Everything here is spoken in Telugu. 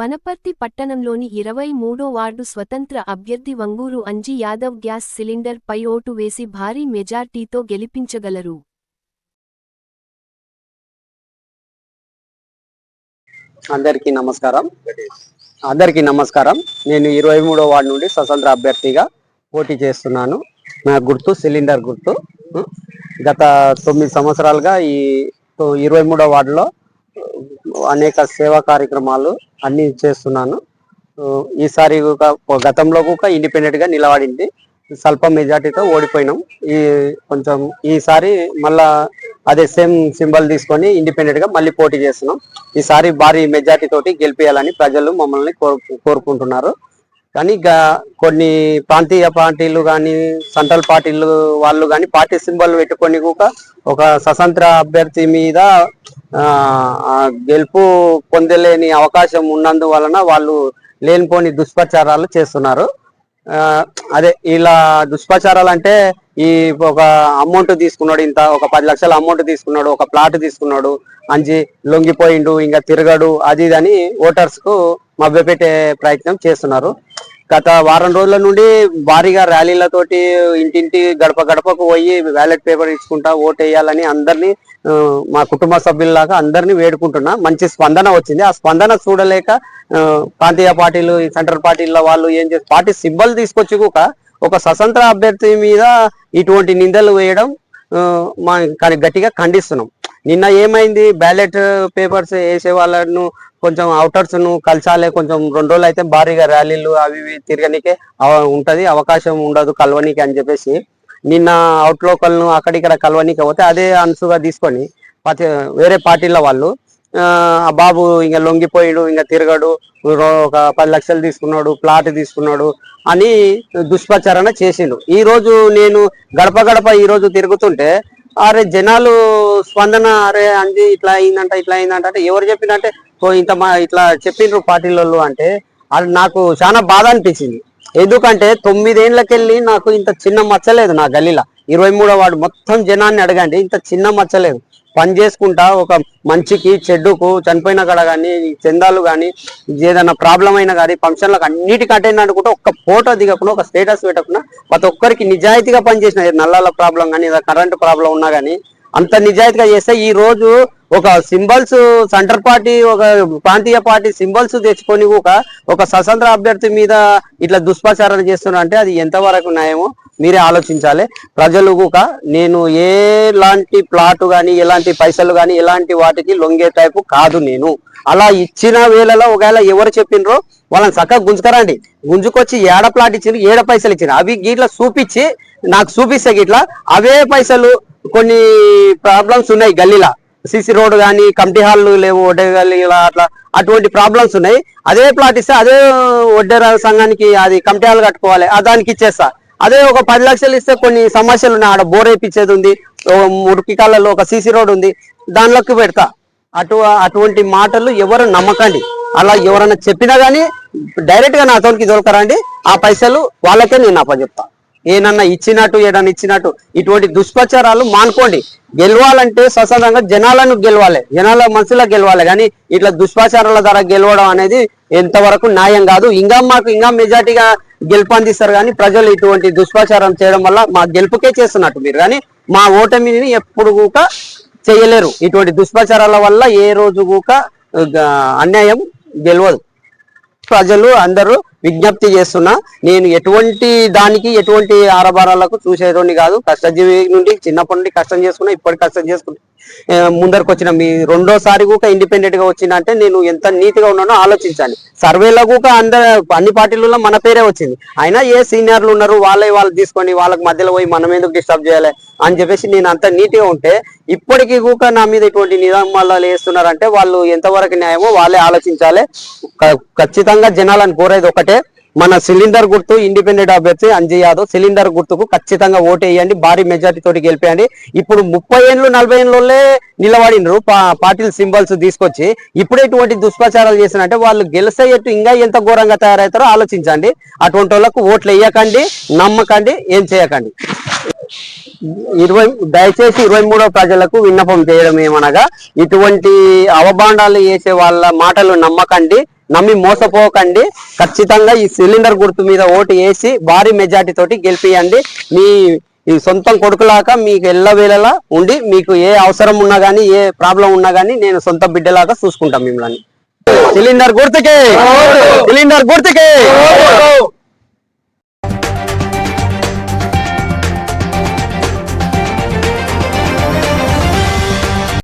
వనపర్తి పట్టణంలోని ఇరవై మూడో వార్డు స్వతంత్ర అభ్యర్థి వంగూరు అంజీ యాదవ్ గ్యాస్ సిలిండర్ పై ఓటు వేసి భారీ మెజార్టీతో గెలిపించగలరు. అందరికీ నమస్కారం. అందరికీ నమస్కారం. నేను ఇరవై మూడో వార్డు నుండి స్వతంత్ర అభ్యర్థిగా పోటీ చేస్తున్నాను. నా గుర్తు సిలిండర్ గుర్తు. గత తొమ్మిది సంవత్సరాలుగా ఈ ఇరవై మూడో వార్డులో అనేక సేవా కార్యక్రమాలు అన్ని చేస్తున్నాను. ఈసారి గతంలో కూడా ఇండిపెండెంట్గా నిలబడింది. స్వల్ప మెజార్టీతో ఓడిపోయినాం. ఈ కొంచెం ఈసారి మళ్ళా అదే సేమ్ సింబల్ తీసుకొని ఇండిపెండెంట్గా మళ్ళీ పోటీ చేస్తున్నాం. ఈసారి భారీ మెజార్టీ తోటి గెలిపేయాలని ప్రజలు మమ్మల్ని కోరు- కోరుకుంటున్నారు. కానీ కొన్ని ప్రాంతీయ పార్టీలు కానీ సెంట్రల్ పార్టీలు వాళ్ళు కానీ పార్టీ సింబల్ పెట్టుకొని కూడా ఒక స్వతంత్ర అభ్యర్థి మీద గెలుపు పొందలేని అవకాశం ఉన్నందువలన వాళ్ళు లేనిపోని దుష్ప్రచారాలు చేస్తున్నారు. ఆ, అదే ఇలా దుష్ప్రచారాలు అంటే ఈ ఒక అమౌంట్ తీసుకున్నాడు ఇంత ఒక పది లక్షల అమౌంట్ తీసుకున్నాడు ఒక ప్లాట్ తీసుకున్నాడు అంచి లొంగిపోయిండు ఇంకా తిరగడు అది ఇది అని ఓటర్స్కు మభ్యపెట్టే ప్రయత్నం చేస్తున్నారు. గత వారం రోజుల నుండి భారీగా ర్యాలీలతోటి ఇంటింటి గడప గడపకు పోయి బ్యాలెట్ పేపర్ ఇచ్చుకుంటా ఓటు వేయాలని అందరినీ మా కుటుంబ సభ్యుల్లాగా అందరినీ వేడుకుంటున్నా. మంచి స్పందన వచ్చింది. ఆ స్పందన చూడలేక ప్రాంతీయ పార్టీలు ఈ సెంట్రల్ పార్టీల వాళ్ళు ఏం చేసి పార్టీ సింబల్ తీసుకొచ్చి కూడా ఒక స్వతంత్ర అభ్యర్థి మీద ఇటువంటి నిందలు వేయడం మా కానీ గట్టిగా ఖండిస్తున్నాం. నిన్న ఏమైంది? బ్యాలెట్ పేపర్స్ వేసే వాళ్ళను కొంచెం అవుటర్స్ను కలిసాలే కొంచెం రెండు రోజులు అయితే భారీగా ర్యాలీలు అవి ఇవి తిరగనికే అవ- ఉంటది. అవకాశం ఉండదు కలవనీకి అని చెప్పేసి. నిన్న అవుట్ లోకల్ను అక్కడిక్కడ కలవనీకి పోతే అదే అంశుగా తీసుకొని వేరే పార్టీల వాళ్ళు ఆ బాబు ఇంకా లొంగిపోయాడు ఇంకా తిరగడు ఒక పది లక్షలు తీసుకున్నాడు ప్లాట్ తీసుకున్నాడు అని దుష్ప్రచారణ చేసిండు. ఈ రోజు నేను గడప గడప ఈ రోజు తిరుగుతుంటే అరే జనాలు స్పందన అరే అంది ఇట్లా అయిందంట ఇట్లా అయిందంట అంటే ఎవరు చెప్పిందంటే "ఓ ఇంత మా ఇట్లా చెప్పిండ్రు పార్టీలలో అంటే అది నాకు చాలా బాధ అనిపించింది. ఎందుకంటే తొమ్మిదేళ్ళకెళ్ళి నాకు ఇంత చిన్న మచ్చలేదు నా గల్లీలో. ఇరవై మూడో వాడు మొత్తం జనాన్ని అడగండి ఇంత చిన్న మచ్చలేదు పని చేసుకుంటా ఒక మంచికి చెడ్డుకు చనిపోయిన కాడ కానీ చందాలు కానీ ఏదైనా ప్రాబ్లం అయినా కానీ ఫంక్షన్లకు అన్నిటికీ అటెండ్ అనుకుంటే ఒక్క ఫోటో దిగకుండా ఒక స్టేటస్ పెట్టకుండా ప్రతి ఒక్కరికి నిజాయితీగా పనిచేసిన నల్లాల ప్రాబ్లం కానీ ఏదైనా కరెంటు ప్రాబ్లం ఉన్నా కానీ అంత నిజాయితీగా చేస్తే ఈ రోజు ఒక సింబల్స్ సెంటర్ పార్టీ ఒక ప్రాంతీయ పార్టీ సింబల్స్ తెచ్చుకొని ఒక ఒక స్వతంత్ర అభ్యర్థి మీద ఇట్లా దుష్ప్రచారాలు చేస్తున్నారు అంటే అది ఎంతవరకు న్యాయమో మీరే ఆలోచించాలి. ప్రజలు కూడా నేను ఎలాంటి ప్లాట్ కానీ ఎలాంటి పైసలు కానీ ఎలాంటి వాటికి లొంగే టైపు కాదు నేను. అలా ఇచ్చిన వేళలో ఒకవేళ ఎవరు చెప్పిండ్రో వాళ్ళని చక్కగా గుంజుకరండి. గుంజుకొచ్చి ఏడ ప్లాట్ ఇచ్చిండ్రు ఏడ పైసలు ఇచ్చిండ్రు. అవి గీట్లా చూపించి నాకు చూపిస్తే గిట్లా అవే పైసలు కొన్ని ప్రాబ్లమ్స్ ఉన్నాయి గల్లీలా. సిసి రోడ్ కానీ కమిటీ హాల్ లేవు ఒడ్డే గల్లీలా అట్లా అటువంటి ప్రాబ్లమ్స్ ఉన్నాయి. అదే ప్లాట్ ఇస్తే అదే ఒడ్డేర సంఘానికి అది కమిటీ హాల్ కట్టుకోవాలి దానికి ఇచ్చేస్తా. అదే ఒక పది లక్షలు ఇస్తే కొన్ని సమస్యలు ఉన్నాయి. ఆడ బోర్ వేయించేది ఉంది మురికి కాళ్ళలో ఒక సీసీ రోడ్ ఉంది దానిలోకి పెడతా. అటు అటువంటి మాటలు ఎవరు నమ్మకండి. అలా ఎవరైనా చెప్పినా గానీ డైరెక్ట్గా నా తోనికి దొరకరండి ఆ పైసలు వాళ్ళకే నేను అప్పచెప్తా. ఏనన్నా ఇచ్చినట్టు ఏదన్నా ఇచ్చినట్టు. ఇటువంటి దుష్ప్రచారాలు మానుకోండి. గెలవాలంటే స్వతంత్రంగా జనాలను గెలవాలి. జనాల మనసులో గెలవాలి. కానీ ఇట్లా దుష్ప్రచారాల ద్వారా గెలవడం అనేది ఎంతవరకు న్యాయం కాదు. ఇంకా మాకు ఇంకా మెజార్టీగా గెలుపొందిస్తారు. కానీ ప్రజలు ఇటువంటి దుష్ప్రచారం చేయడం వల్ల మా గెలుపుకే చేస్తున్నట్టు మీరు. కానీ మా ఓటమిని ఎప్పుడు కూడా చేయలేరు. ఇటువంటి దుష్ప్రచారాల వల్ల ఏ రోజు కూడా అన్యాయం గెలవదు. ప్రజలు అందరూ విజ్ఞప్తి చేస్తున్నా. నేను ఎటువంటి దానికి ఎటువంటి ఆరబారాలకు చూసేటోని కాదు. కష్టజీవి నుండి చిన్నప్పటి నుండి కష్టం చేసుకున్నా ఇప్పటి కష్టం చేసుకుంటా ముందరకు వచ్చిన మీ రెండోసారి కూడా ఇండిపెండెంట్గా వచ్చిన అంటే నేను ఎంత నీట్గా ఉన్నానో ఆలోచించాలి. సర్వేలో కూడా అందరు అన్ని పార్టీలలో మన పేరే వచ్చింది. అయినా ఏ సీనియర్లు ఉన్నారు వాళ్ళే వాళ్ళు తీసుకొని వాళ్ళకి మధ్యలో పోయి మనం ఎందుకు డిస్టర్బ్ చేయాలి అని చెప్పేసి నేను అంత నీట్గా ఉంటే ఇప్పటికీ కూడా నా మీద ఇటువంటి నియమాలు వేస్తున్నారంటే వాళ్ళు ఎంతవరకు న్యాయమో వాళ్ళే ఆలోచించాలి. ఖచ్చితంగా జనాలను కోరేది ఒకటే. మన సిలిండర్ గుర్తు ఇండిపెండెంట్ అభ్యర్థి అంజయ్ యాదవ్. సిలిండర్ గుర్తుకు ఖచ్చితంగా ఓటేయండి భారీ మెజార్టీ తోటి గెలిపేయండి. ఇప్పుడు ముప్పై ఏళ్ళు నలభై ఏళ్ళే నిలబడినరు. పా- సింబల్స్ తీసుకొచ్చి ఇప్పుడు ఇటువంటి దుష్ప్రచారాలు చేసినంటే వాళ్ళు గెలిసేయట్టు ఇంకా ఎంత ఘోరంగా తయారవుతారో ఆలోచించండి. అటువంటి వాళ్ళకు ఓట్లు వేయకండి నమ్మకండి ఏం చేయకండి. ఇరవై దయచేసి ఇరవై మూడో ప్రజలకు విన్నపం చేయడం ఏమనగా ఇటువంటి అవబాండాలు చేసే వాళ్ళ మాటలు నమ్మకండి. నమ్మి మోసపోకండి. ఖచ్చితంగా ఈ సిలిండర్ గుర్తు మీద ఓటు వేసి భారీ మెజార్టీ తోటి గెలిపియండి. మీ ఈ సొంతం కొడుకులాగా మీకు ఎల్లవేళలా ఉండి మీకు ఏ అవసరం ఉన్నా గానీ ఏ ప్రాబ్లం ఉన్నా గానీ నేను సొంత బిడ్డలాగా చూసుకుంటాం మిమ్మల్ని. సిలిండర్ గుర్తుకే! సిలిండర్ గుర్తుకే!